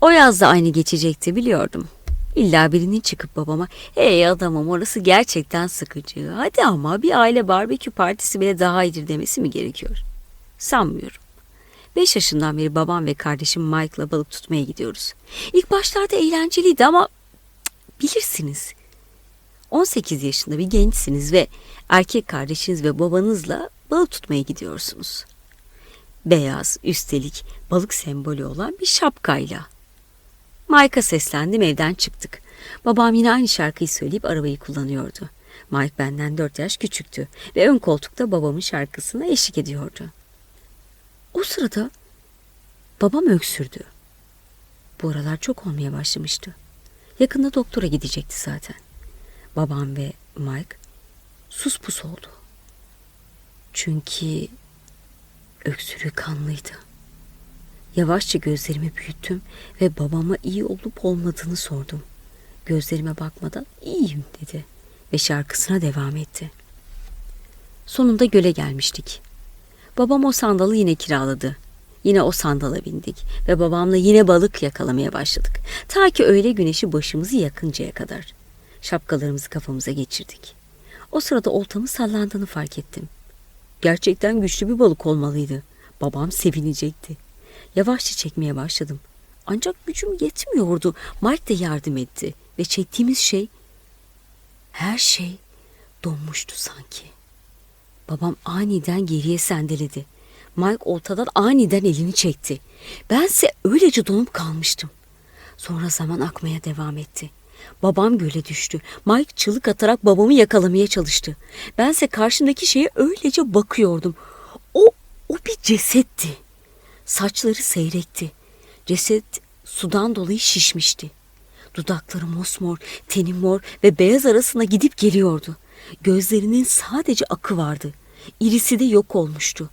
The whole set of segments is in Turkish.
O yaz da aynı geçecekti biliyordum. İlla birinin çıkıp babama hey adamım orası gerçekten sıkıcı. Hadi ama bir aile barbekü partisi bile daha iyidir demesi mi gerekiyor? Sanmıyorum. Beş yaşından beri babam ve kardeşim Mike'la balık tutmaya gidiyoruz. İlk başlarda eğlenceliydi ama bilirsiniz. 18 yaşında bir gençsiniz ve erkek kardeşiniz ve babanızla balık tutmaya gidiyorsunuz. Beyaz, üstelik balık sembolü olan bir şapkayla. Mike'a seslendim evden çıktık. Babam yine aynı şarkıyı söyleyip arabayı kullanıyordu. Mike benden dört yaş küçüktü ve ön koltukta babamın şarkısına eşlik ediyordu. O sırada babam öksürdü. Bu aralar çok olmaya başlamıştı. Yakında doktora gidecekti zaten. Babam ve Mike sus pus oldu. Çünkü öksürüğü kanlıydı. Yavaşça gözlerimi büyüttüm ve babama iyi olup olmadığını sordum. Gözlerime bakmadan iyiyim dedi ve şarkısına devam etti. Sonunda göle gelmiştik. Babam o sandalı yine kiraladı. Yine o sandala bindik ve babamla yine balık yakalamaya başladık. Ta ki öğle güneşi başımızı yakıncaya kadar. Şapkalarımızı kafamıza geçirdik. O sırada oltamın sallandığını fark ettim. Gerçekten güçlü bir balık olmalıydı. Babam sevinecekti. Yavaşça çekmeye başladım. Ancak gücüm yetmiyordu. Mike de yardım etti ve çektiğimiz şey her şey donmuştu sanki. Babam aniden geriye sendeledi. Mike oltadan aniden elini çekti. Bense öylece donup kalmıştım. Sonra zaman akmaya devam etti. Babam göle düştü. Mike çığlık atarak babamı yakalamaya çalıştı. Bense karşımdaki şeye öylece bakıyordum. O, o bir cesetti. Saçları seyrekti. Ceset sudan dolayı şişmişti. Dudakları mosmor, teni mor ve beyaz arasına gidip geliyordu. Gözlerinin sadece akı vardı. İrisi de yok olmuştu.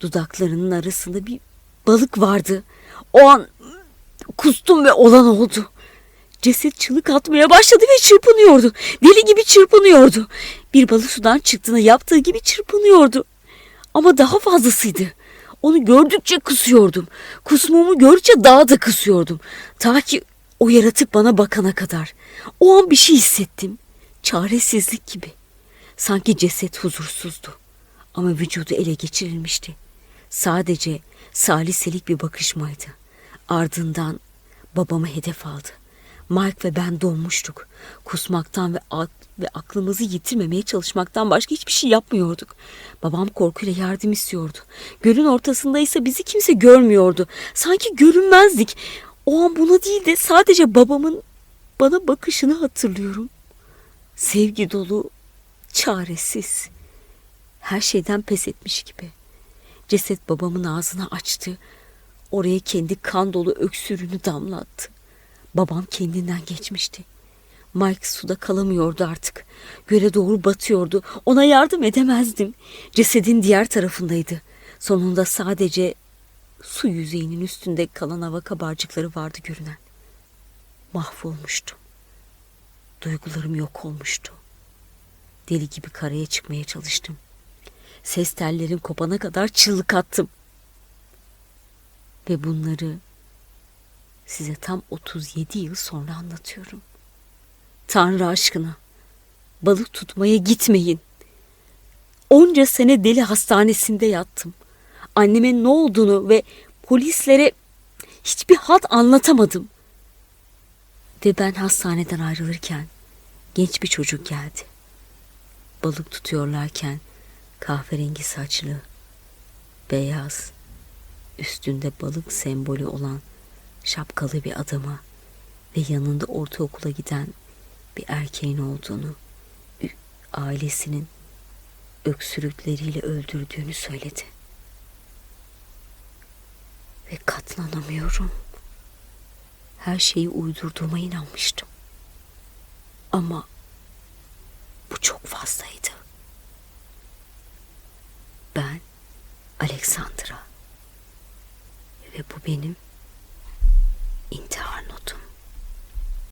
Dudaklarının arasında bir balık vardı. O an kustum ve olan oldu. Ceset çığlık atmaya başladı ve çırpınıyordu. Deli gibi çırpınıyordu. Bir balık sudan çıktığında yaptığı gibi çırpınıyordu. Ama daha fazlasıydı. Onu gördükçe kısıyordum. Kusmuğumu gördükçe daha da kısıyordum. Ta ki o yaratık bana bakana kadar. O an bir şey hissettim. Çaresizlik gibi. Sanki ceset huzursuzdu. Ama vücudu ele geçirilmişti. Sadece saliselik bir bakışmaydı. Ardından babamı hedef aldı. Mike ve ben donmuştuk. Kusmaktan ve, ak- ve aklımızı yitirmemeye çalışmaktan başka hiçbir şey yapmıyorduk. Babam korkuyla yardım istiyordu. Gölün ortasında ise bizi kimse görmüyordu. Sanki görünmezdik. O an buna değil de sadece babamın bana bakışını hatırlıyorum. Sevgi dolu, çaresiz. Her şeyden pes etmiş gibi. Ceset babamın ağzını açtı. Oraya kendi kan dolu öksürüğünü damlattı. Babam kendinden geçmişti. Mike suda kalamıyordu artık. Göle doğru batıyordu. Ona yardım edemezdim. Cesedin diğer tarafındaydı. Sonunda sadece su yüzeyinin üstünde kalan hava kabarcıkları vardı görünen. Mahvolmuştum. Duygularım yok olmuştu. Deli gibi karaya çıkmaya çalıştım. Ses tellerim kopana kadar çığlık attım. Ve bunları size tam 37 yıl sonra anlatıyorum. Tanrı aşkına balık tutmaya gitmeyin. Onca sene deli hastanesinde yattım. Anneme ne olduğunu ve polislere hiçbir hat anlatamadım. Ve ben hastaneden ayrılırken genç bir çocuk geldi. Balık tutuyorlarken kahverengi saçlı, beyaz, üstünde balık sembolü olan şapkalı bir adama ve yanında ortaokula giden bir erkeğin olduğunu, ailesinin öksürükleriyle öldürdüğünü söyledi. Ve katlanamıyorum. Her şeyi uydurduğuma inanmıştım. Ama bu çok fazlaydı. Ben Alexandra ve bu benim Então